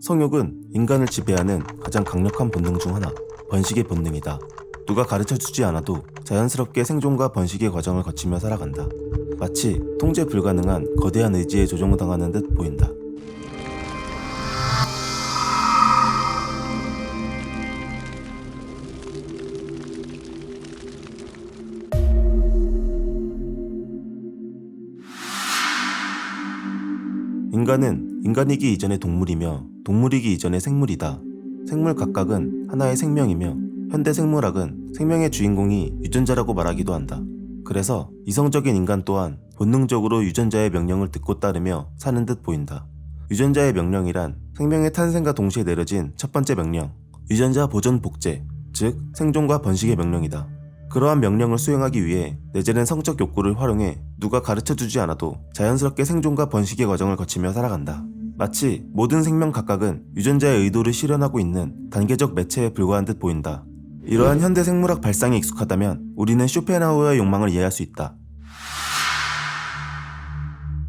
성욕은 인간을 지배하는 가장 강력한 본능 중 하나, 번식의 본능이다. 누가 가르쳐 주지 않아도 자연스럽게 생존과 번식의 과정을 거치며 살아간다. 마치 통제 불가능한 거대한 의지에 조종당하는 듯 보인다. 인간은 인간이기 이전의 동물이며 동물이기 이전의 생물이다. 생물 각각은 하나의 생명이며 현대 생물학은 생명의 주인공이 유전자라고 말하기도 한다. 그래서 이성적인 인간 또한 본능적으로 유전자의 명령을 듣고 따르며 사는 듯 보인다. 유전자의 명령이란 생명의 탄생과 동시에 내려진 첫 번째 명령, 유전자 보존 복제, 즉 생존과 번식의 명령이다. 그러한 명령을 수행하기 위해 내재된 성적 욕구를 활용해 누가 가르쳐 주지 않아도 자연스럽게 생존과 번식의 과정을 거치며 살아간다. 마치 모든 생명 각각은 유전자의 의도를 실현하고 있는 단계적 매체에 불과한 듯 보인다. 이러한 현대 생물학 발상에 익숙하다면 우리는 쇼펜하우어의 욕망을 이해할 수 있다.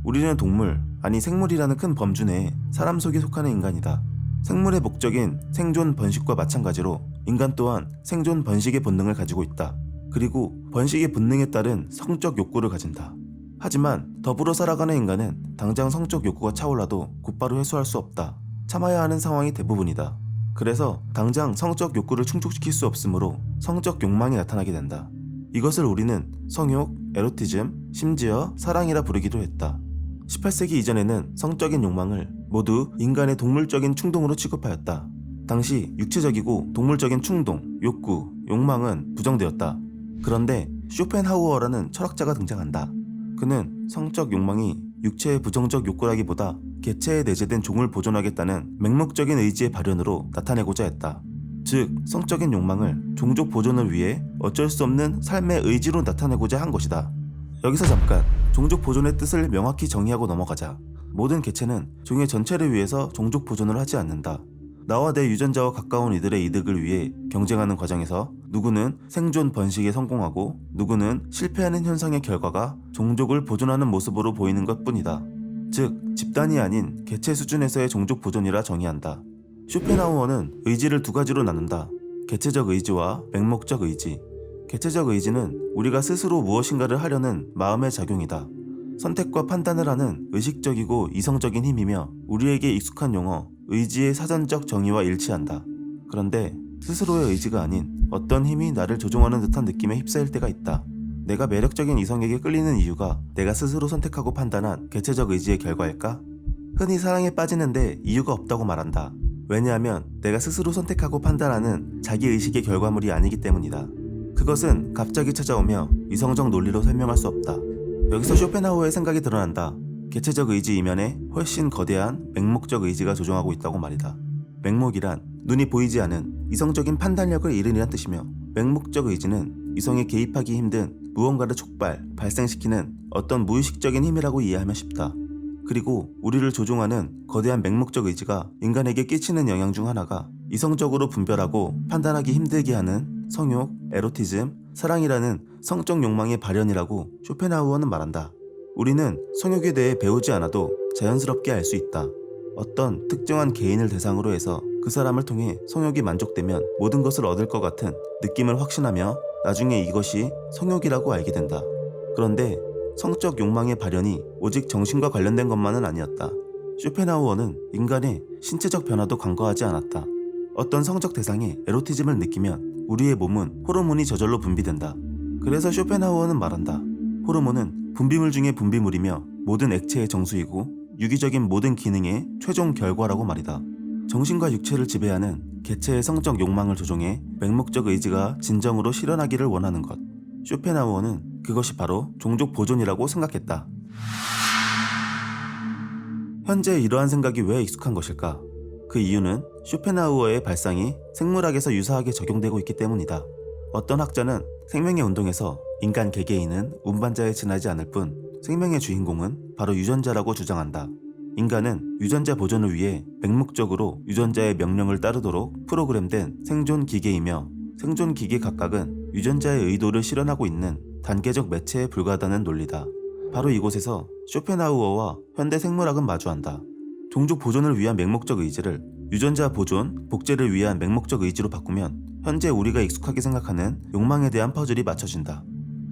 우리는 동물, 아니 생물이라는 큰 범주 내에 사람 속에 속하는 인간이다. 생물의 목적인 생존 번식과 마찬가지로 인간 또한 생존 번식의 본능을 가지고 있다. 그리고 번식의 본능에 따른 성적 욕구를 가진다. 하지만 더불어 살아가는 인간은 당장 성적 욕구가 차올라도 곧바로 해소할 수 없다. 참아야 하는 상황이 대부분이다. 그래서 당장 성적 욕구를 충족시킬 수 없으므로 성적 욕망이 나타나게 된다. 이것을 우리는 성욕, 에로티즘, 심지어 사랑이라 부르기도 했다. 18세기 이전에는 성적인 욕망을 모두 인간의 동물적인 충동으로 취급하였다. 당시 육체적이고 동물적인 충동, 욕구, 욕망은 부정되었다. 그런데 쇼펜하우어라는 철학자가 등장한다. 그는 성적 욕망이 육체의 부정적 욕구라기보다 개체에 내재된 종을 보존하겠다는 맹목적인 의지의 발현으로 나타내고자 했다. 즉, 성적인 욕망을 종족 보존을 위해 어쩔 수 없는 삶의 의지로 나타내고자 한 것이다. 여기서 잠깐 종족 보존의 뜻을 명확히 정의하고 넘어가자. 모든 개체는 종의 전체를 위해서 종족 보존을 하지 않는다. 나와 내 유전자와 가까운 이들의 이득을 위해 경쟁하는 과정에서 누구는 생존 번식에 성공하고 누구는 실패하는 현상의 결과가 종족을 보존하는 모습으로 보이는 것 뿐이다. 즉, 집단이 아닌 개체 수준에서의 종족 보존이라 정의한다. 쇼펜하우어는 의지를 두 가지로 나눈다. 개체적 의지와 맹목적 의지. 개체적 의지는 우리가 스스로 무엇인가를 하려는 마음의 작용이다. 선택과 판단을 하는 의식적이고 이성적인 힘이며 우리에게 익숙한 용어, 의지의 사전적 정의와 일치한다. 그런데 스스로의 의지가 아닌 어떤 힘이 나를 조종하는 듯한 느낌에 휩싸일 때가 있다. 내가 매력적인 이성에게 끌리는 이유가 내가 스스로 선택하고 판단한 개체적 의지의 결과일까? 흔히 사랑에 빠지는데 이유가 없다고 말한다. 왜냐하면 내가 스스로 선택하고 판단하는 자기 의식의 결과물이 아니기 때문이다. 그것은 갑자기 찾아오며 이성적 논리로 설명할 수 없다. 여기서 쇼펜하우어의 생각이 드러난다. 개체적 의지 이면에 훨씬 거대한 맹목적 의지가 조종하고 있다고 말이다. 맹목이란 눈이 보이지 않은 이성적인 판단력을 잃으리란 뜻이며 맹목적 의지는 이성에 개입하기 힘든 무언가를 촉발, 발생시키는 어떤 무의식적인 힘이라고 이해하면 쉽다. 그리고 우리를 조종하는 거대한 맹목적 의지가 인간에게 끼치는 영향 중 하나가 이성적으로 분별하고 판단하기 힘들게 하는 성욕, 에로티즘, 사랑이라는 성적 욕망의 발현이라고 쇼펜하우어는 말한다. 우리는 성욕에 대해 배우지 않아도 자연스럽게 알 수 있다. 어떤 특정한 개인을 대상으로 해서 그 사람을 통해 성욕이 만족되면 모든 것을 얻을 것 같은 느낌을 확신하며 나중에 이것이 성욕이라고 알게 된다. 그런데 성적 욕망의 발현이 오직 정신과 관련된 것만은 아니었다. 쇼펜하우어는 인간의 신체적 변화도 간과하지 않았다. 어떤 성적 대상에 에로티즘을 느끼면 우리의 몸은 호르몬이 저절로 분비된다. 그래서 쇼펜하우어는 말한다. 호르몬은 분비물 중의 분비물이며 모든 액체의 정수이고 유기적인 모든 기능의 최종 결과라고 말이다. 정신과 육체를 지배하는 개체의 성적 욕망을 조종해 맹목적 의지가 진정으로 실현하기를 원하는 것. 쇼펜하우어는 그것이 바로 종족 보존이라고 생각했다. 현재 이러한 생각이 왜 익숙한 것일까? 그 이유는 쇼펜하우어의 발상이 생물학에서 유사하게 적용되고 있기 때문이다. 어떤 학자는 생명의 운동에서 인간 개개인은 운반자에 지나지 않을 뿐 생명의 주인공은 바로 유전자라고 주장한다. 인간은 유전자 보존을 위해 맹목적으로 유전자의 명령을 따르도록 프로그램된 생존 기계이며 생존 기계 각각은 유전자의 의도를 실현하고 있는 단계적 매체에 불과하다는 논리다. 바로 이곳에서 쇼펜하우어와 현대 생물학은 마주한다. 종족 보존을 위한 맹목적 의지를 유전자 보존, 복제를 위한 맹목적 의지로 바꾸면 현재 우리가 익숙하게 생각하는 욕망에 대한 퍼즐이 맞춰진다.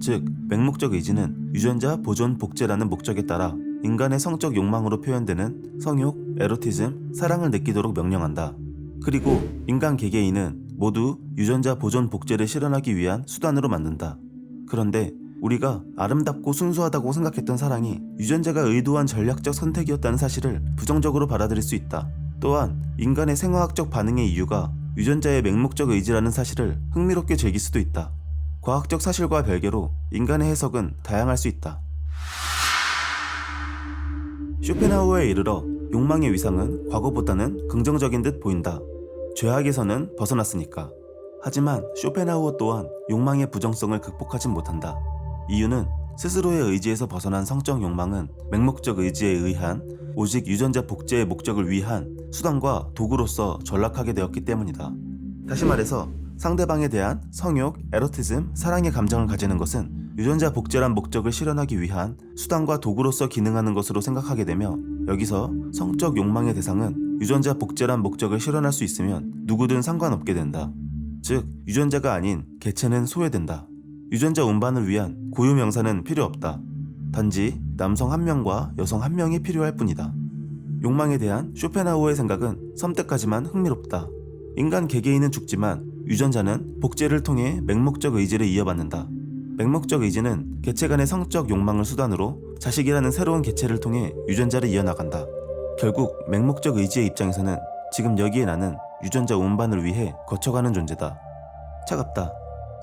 즉, 맹목적 의지는 유전자 보존, 복제라는 목적에 따라 인간의 성적 욕망으로 표현되는 성욕, 에로티즘, 사랑을 느끼도록 명령한다. 그리고 인간 개개인은 모두 유전자 보존, 복제를 실현하기 위한 수단으로 만든다. 그런데 우리가 아름답고 순수하다고 생각했던 사랑이 유전자가 의도한 전략적 선택이었다는 사실을 부정적으로 받아들일 수 있다. 또한 인간의 생화학적 반응의 이유가 유전자의 맹목적 의지라는 사실을 흥미롭게 즐길 수도 있다. 과학적 사실과 별개로 인간의 해석은 다양할 수 있다. 쇼펜하우어에 이르러 욕망의 위상은 과거보다는 긍정적인 듯 보인다. 죄악에서는 벗어났으니까. 하지만 쇼펜하우어 또한 욕망의 부정성을 극복하진 못한다. 이유는 스스로의 의지에서 벗어난 성적 욕망은 맹목적 의지에 의한 오직 유전자 복제의 목적을 위한 수단과 도구로서 전락하게 되었기 때문이다. 다시 말해서 상대방에 대한 성욕, 에로티즘, 사랑의 감정을 가지는 것은 유전자 복제란 목적을 실현하기 위한 수단과 도구로서 기능하는 것으로 생각하게 되며 여기서 성적 욕망의 대상은 유전자 복제란 목적을 실현할 수 있으면 누구든 상관없게 된다. 즉 유전자가 아닌 개체는 소외된다. 유전자 운반을 위한 고유 명사는 필요 없다. 단지 남성 한 명과 여성 한 명이 필요할 뿐이다. 욕망에 대한 쇼펜하우어의 생각은 섬뜩하지만 흥미롭다. 인간 개개인은 죽지만 유전자는 복제를 통해 맹목적 의지를 이어받는다. 맹목적 의지는 개체 간의 성적 욕망을 수단으로 자식이라는 새로운 개체를 통해 유전자를 이어나간다. 결국 맹목적 의지의 입장에서는 지금 여기에 나는 유전자 운반을 위해 거쳐가는 존재다. 차갑다.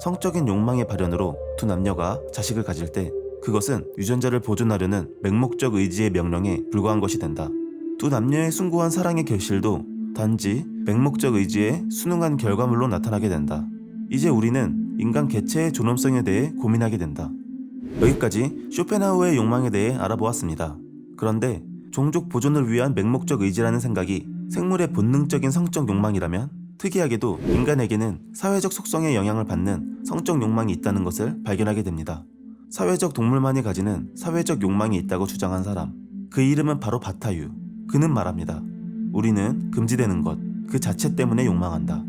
성적인 욕망의 발현으로 두 남녀가 자식을 가질 때 그것은 유전자를 보존하려는 맹목적 의지의 명령에 불과한 것이 된다. 두 남녀의 숭고한 사랑의 결실도 단지 맹목적 의지의 순응한 결과물로 나타나게 된다. 이제 우리는 인간 개체의 존엄성에 대해 고민하게 된다. 여기까지 쇼펜하우어의 욕망에 대해 알아보았습니다. 그런데 종족 보존을 위한 맹목적 의지라는 생각이 생물의 본능적인 성적 욕망이라면 특이하게도 인간에게는 사회적 속성의 영향을 받는 성적 욕망이 있다는 것을 발견하게 됩니다. 사회적 동물만이 가지는 사회적 욕망이 있다고 주장한 사람. 그 이름은 바로 바타유. 그는 말합니다. 우리는 금지되는 것, 그 자체 때문에 욕망한다.